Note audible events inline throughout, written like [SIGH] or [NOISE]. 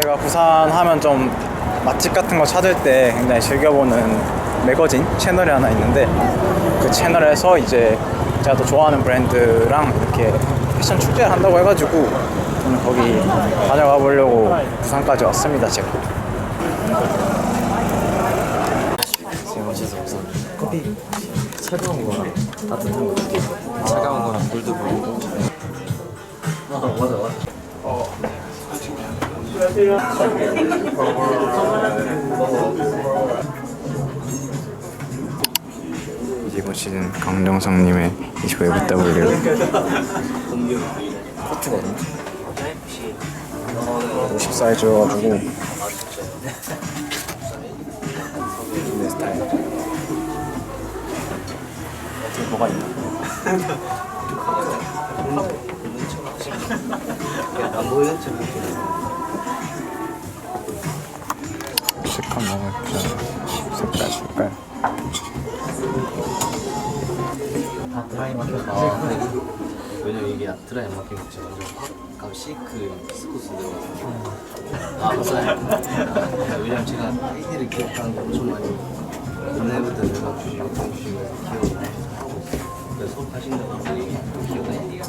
부산 하면 좀 맛집 같은 거 찾을 때 굉장히 즐겨보는 매거진 채널이 하나 있는데 그 채널에서 이제 제가 또 좋아하는 브랜드랑 이렇게 패션 축제를 한다고 해가지고 저는 거기 다녀가 보려고 부산까지 왔습니다 제가. 커피 차가운 거랑 따뜻한 거. 두개 차가운 거랑 물도 부르고. 아 맞아 맞아 이제 보시는 강정성님의 25FW 코트거든요 50 사이즈여가지고 내 스타일 어떻게 뭐가 있나? 안 보였죠? 색 감 너무 예쁘잖아 색깔 색깔 아 드라이 마켓 아 왜냐면 이게 드라이 마켓 제가 감 시크 스코스 들어가서 아 맞아요. 왜냐면 제가 아이디를 기억하는 게 엄청 많이 전에부터 연락 주시고 주시면서 기억을 하고 그래서 수업하시는 분들이 기억나요.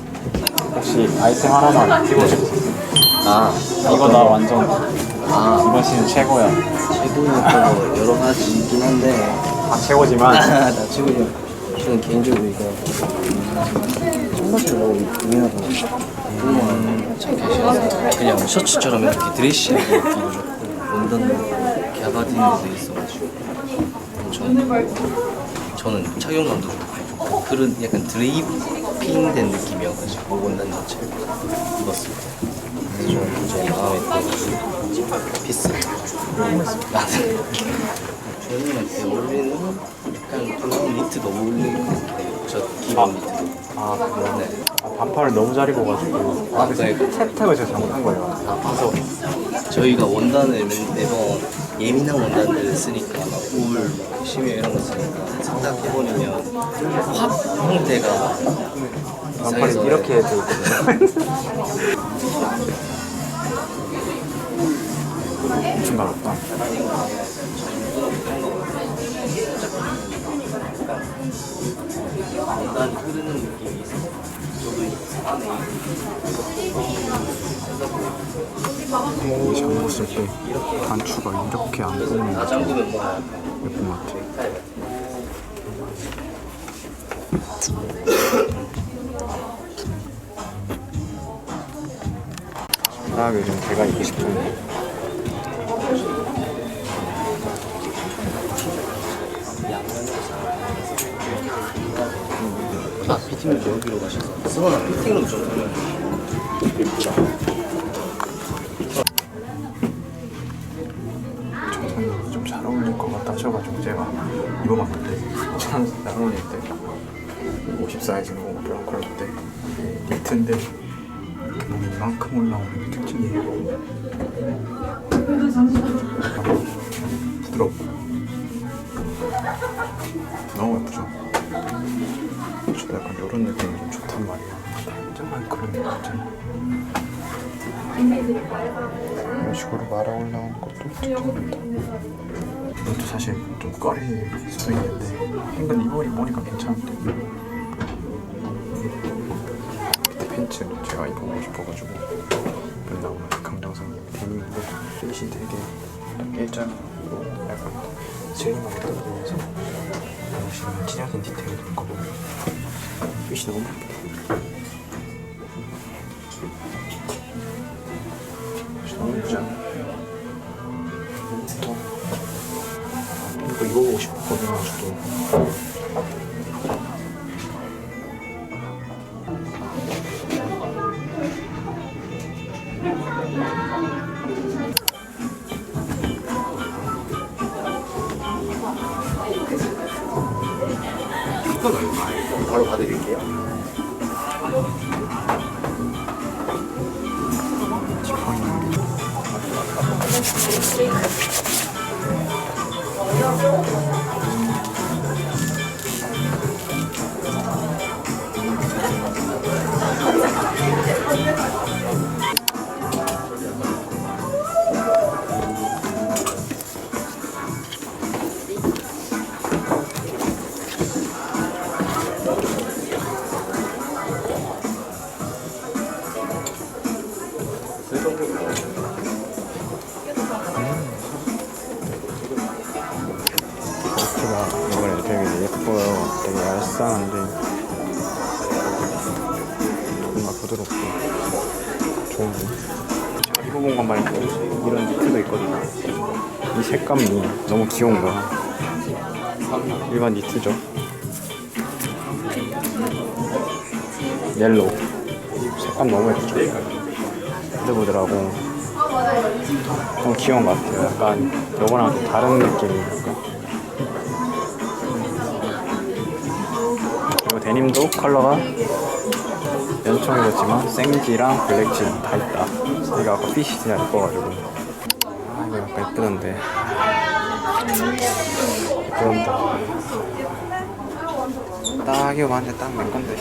혹시 아이템 하나만 아 이거 나 완전. 아. 이번 시즌 최고야. 최고는 또 여러 가지 있긴 한데. 다 최고지만. [LAUGHS] 나 최고죠. 저는 개인적으로 이거 음, 청바지를 너무 음, 참 계시고. 그냥 셔츠처럼 이렇게 드레시하게 입기도 좋고 원단도 갸바딘으로 돼 있어가지고. 저는, 저는 착용감도 좋고 그런 약간 드레이핑된 느낌이어가지고 원단 자체를 입었습니다 좀, 좀 마음에 들어가지고 피스 아, 네. 저는 어울리는 약간 좀 니트도 어울리는 것 같아요. 저 기본 니트도. 아 그래요? 네. 아, 반팔을 너무 잘 입어가지고 아, 네. 세탁을 제가 잘못한 거예요 아, 그래서 저희가 원단을 매- 매번 예민한 원단들을 쓰니까 막 울, 막 심해 이런 거 쓰니까 세탁해버리면 확 형태가 반팔이 이렇게 돼 있거든요. [LAUGHS] 엄청 가볍다. 흐르는 느낌이 있어서 저도 이 안에 이 잠옷 쓸때 단추가 이렇게 안게 잠그면 뭐 예쁜 것 같아 딱 요즘 제가 입고 싶은 아, 피팅도 여기로 가셔서. 승원아, 피팅으로 좀 예쁘다. 좀 잘 어울릴 것 같다 하셔가지고 제가 입어봤는데 참잘 어울릴 때50 사이즈고 브라운 컬러 때 니트인데. 몸 이 이만큼 올라오는 게 특징이에요. 부드럽고. 너무 예쁘죠? 저도 약간 이런 느낌이 좀 좋단 말이에요. 굉장한 그런 느낌 이런 식으로 말아 올라오는 것도 좋습니다. 이것도 사실 좀 꺼릴 수도 있는데 은근 이 머리 보니까 괜찮은데 팬츠는 제가 입어보고 싶어가지고 여기 나오는 강정성님 데님인데 핏이 되게 딱 일자로 약간 슬림하게 떨어지면서 보시면 진하게 디테일이 있거든요 핏이 너무 너무 예쁘지 않아요? 또 이거 입어보고 싶었거든요 저도 건 얼마예요? 바로 받아드릴게요. 음. 되게 얄쌍한데. 뭔가 부드럽고 좋은데 자, 입어본 것만 해도 이런 니트도 있거든요. 이 색감이 너무 귀여운 거야. 일반 니트죠? 옐로우. 색감 너무 예쁘죠? 부들부들하고. 좀 귀여운 것 같아요. 약간 요거랑 좀 다른 느낌이랄까 데님도 컬러가 연청이었지만 생지랑 블랙진 다 있다. 이거 아까 핏이 진짜 예뻐가지고. 아 이거 약간 예쁘던데. 예쁘던데. 딱 이거 봤는데 딱내 건데